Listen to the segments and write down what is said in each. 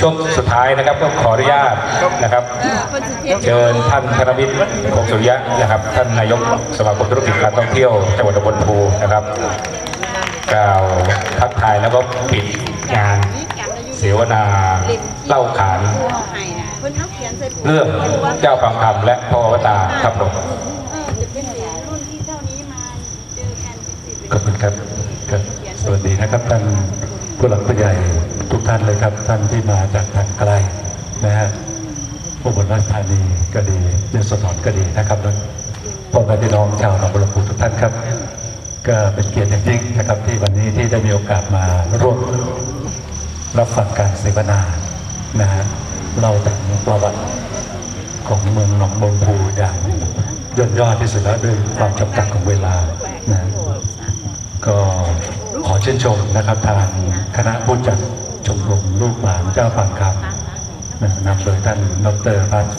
ช่วงสุดท้ายนะครับก็ขออนุญาตนะครับเชิญท่านธนวิทย์คงสุริยะนะครับ ท่านนายกสมาคมธุรกิจการท่องเที่ยวจังหวัดอุบลภูนะครับกล่าวทักทายแล้วก็ปิดงานเสวนาเล่าขานเพิ่นเอาเขียนใส่ปุ๋ยเรื่องเจ้าฟังธรรมและพ่อวตาครับผมเออจะเป็นเหรียญรุ่นที่เท่านี้มาเจอกันเป็นสิบขอบคุณครับครับ สวัสดีนะครับท่านผู้หลักผู้ใหญ่ทุ กท่านเลยครับท่านที่มาจากทางไกลนะฮะผู้บนราชธานีก็ดียโสธรก็ดีนะครับแล้วพ่อแม่พี่น้องชาวหนองบัวลำพูทุกท่านครับ ก็เป็นเกียรติอย่างยิ่งนะครับที่วันนี้ที่ได้มีโอกาสมาร่วมรับฟังการเสวนานะฮะเราแต่งประวัติของเมืองหนองบัวลำพูอย่างย่นย่อที่สุดแล้วด้วยความจำกัดของเวลานะก็ขอชื่นชมนะครับทางคณะผู้จัด รมลูกหลานเจ้าฟังคำนะนำโดยท่านดรพัฒน์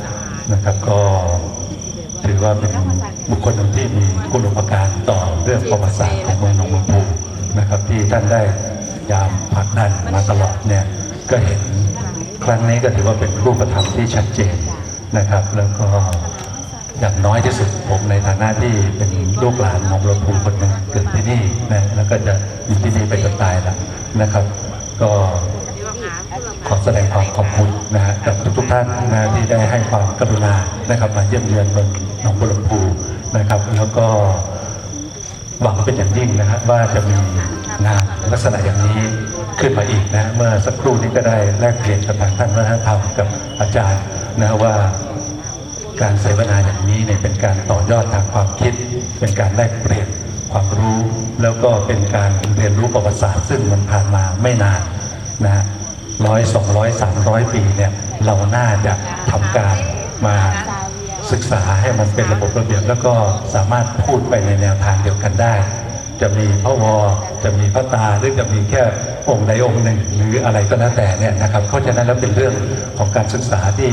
นะครับก็ถือว่าเป็นบุคคลหนึ่งที่มีคุณุปการต่อเรื่องประวัติศาสตร์ของเมืองหนองบัวลำพูนะครับ ที่ท่านได้ยามผลักดันมาตลอดเนี่ยก็เห็นครั้งนี้ก็ถือว่าเป็นรูปธรรมที่ชัดเจนนะครับ แล้วก็อย่างน้อยที่สุดผมในฐานะที่เป็นลูกหลานของหลวงปู่คนหนึ่งเกิดที่นี่นะแล้วก็จะอยู่ที่นี่ไปจนตายแล้วนะครับ ก็ ขอแสดงความขอบคุณนะฮะกับทุกๆท่านนะที่ได้ให้ความกรุณานะครับ มาเยี่ยมเยือนเมืองหนองบัวลำพูนะครับ แล้วก็หวังเป็นอย่างยิ่งนะครับว่าจะมีงานลักษณะอย่างนี้ขึ้นมาอีกนะเมื่อสักครู่นี้ก็ได้แลกเปลี่ยนกับทางท่านวัฒนธรรมกับอาจารย์นะว่าการเสวนาอย่างนี้เนี่ยเป็นการต่อยอดทางความคิด เป็นการแลกเปลี่ยนความรู้ แล้วก็เป็นการเรียนรู้ประวัติศาสตร์ซึ่งมันผ่านมาไม่นานนะ ร้อยสองร้อยสามร้อยปีเนี่ยเราน่าจะทำการมาศึกษาให้มันเป็นระบบระเบียบแล้วก็สามารถพูดไปในแนวทางเดียวกันได้ จะมีพระวอจะมีพระตาหรือจะมีแค่องค์ใดองค์หนึ่ง หรืออะไรก็แล้วแต่เนี่ยนะครับเพราะฉะนั้นแล้วเป็นเรื่องของการศึกษาที่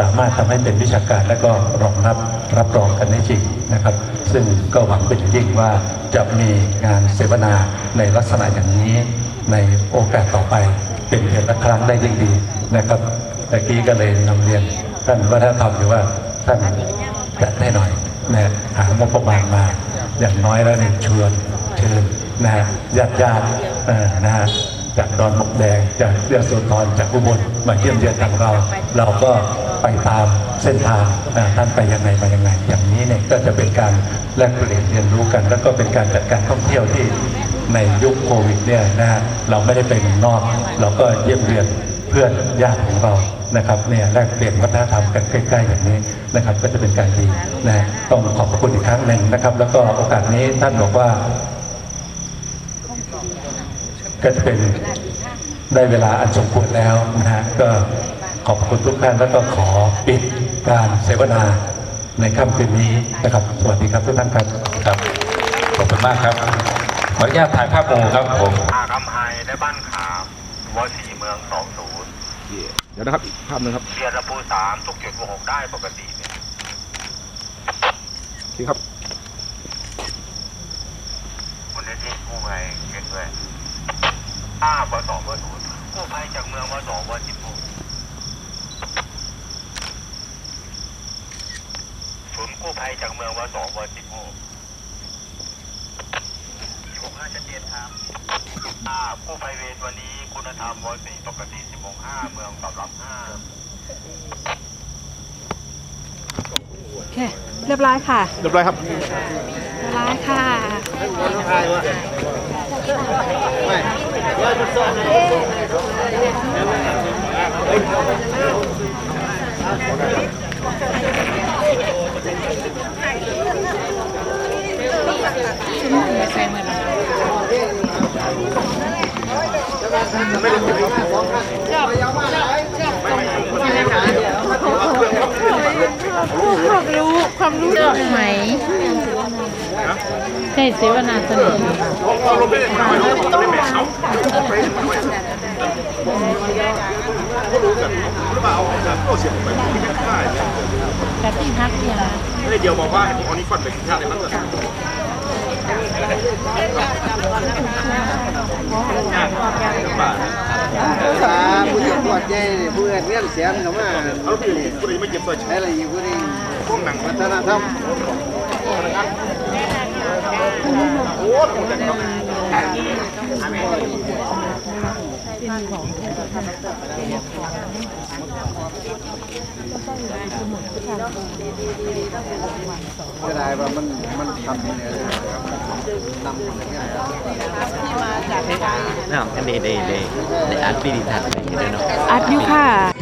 สามารถทำให้เป็นวิชาการและก็รองรับรับรองกันได้จริงนะครับ ซึ่งก็หวังเป็นอย่างยิ่งว่าจะมีงานเสวนาในลักษณะอย่างนี้ ในโอกาสต่อไปเป็นเดือนละครั้งได้ยิ่งดีนะครับตะกี้ก็เลยนำเรียนท่านวัฒนธรรมอยู่ว่าท่านจัดให้หน่อยนะหางบประมาณมา อย่างน้อยแล้วเนี่ยชวนเชิญนะญาติญาตินะฮะ จากดอนมกแดงจากเรือโซทรจากอุบลมาเยี่ยมเยียนทางเรา เราก็ไปตามเส้นทางนะท่านไปยังไงมายังไง อย่างนี้เนี่ยก็จะเป็นการแลกเปลี่ยนเรียนรู้กัน แล้วก็เป็นการจัดการท่องเที่ยวที่ในยุคโควิดเนี่ยนะฮะเราไม่ได้ไปเมืองนอก เราก็เยี่ยมเยียนเพื่อนญาติของเรานะครับเนี่ยแลกเปลี่ยนวัฒนธรรมกันใกล้ๆอย่างนี้นะครับ ก็จะเป็นการดีนะต้องขอบพระคุณอีกครั้งหนึ่งนะครับ แล้วก็โอกาสนี้ท่านบอกว่า ก็จะเป็นได้เวลาอันสมควรแล้วนะฮะก็ขอบคุณทุกท่านแล้วก็ขอปิดการเสวนาในค่ำคืนนี้นะครับ สวัสดีครับทุกท่านครับครับขอบคุณมากครับ ขออนุญาตถ่ายภาพหมู่ครับผมท่าคำไฮและบ้านขามวสี่เมืองสองศูนย์เดี๋ยวนะครับอีกภาพหนึ่งครับเรียนระปูสามทุกจุดหกได้ปกติเนี่ยโอเคครับคุณได้ที่กู้ภัยเก่งด้วย ห้าเบอร์สองเบอร์ศูนย์กู้ภัยจากเมืองเบอร์สองเบอร์สิบหกศูนย์กู้ภัยจากเมืองเบอร์สองเบอร์สิบหกหกห้าชัดเจนครับอ่ากู้ภัยเวรวันนี้คุณธรรมเบอร์สี่ปกติสิบหกห้าเมืองตอบรับห้าโอเค เรียบร้อยค่ะ เรียบร้อยครับ เรียบร้อยค่ะ ความรู้ความรู้ชอบไหม่ ใช่เสวนาสนุกแต่ที่พักเนี่ยนะไม่ได้เดียวบอกว่าให้ผมเอานี้ก่อนไปกินข้าวในมันก่อนบาทวจใหญ่นี่ผู้เรียนเสียงเขามาเอาพี่กูเลยไม่เก็บใส่ใช้อะไรอยู่ผู้นี้พวกหนังวัฒนธรรม โอ้โหแต่ครับก็ได้ว่ามันมันทำเนี่ยนำคนเนี่ย Nào, cái này đây đây để ăn đi đi thật này cái đó. อัดอยู่ค่ะ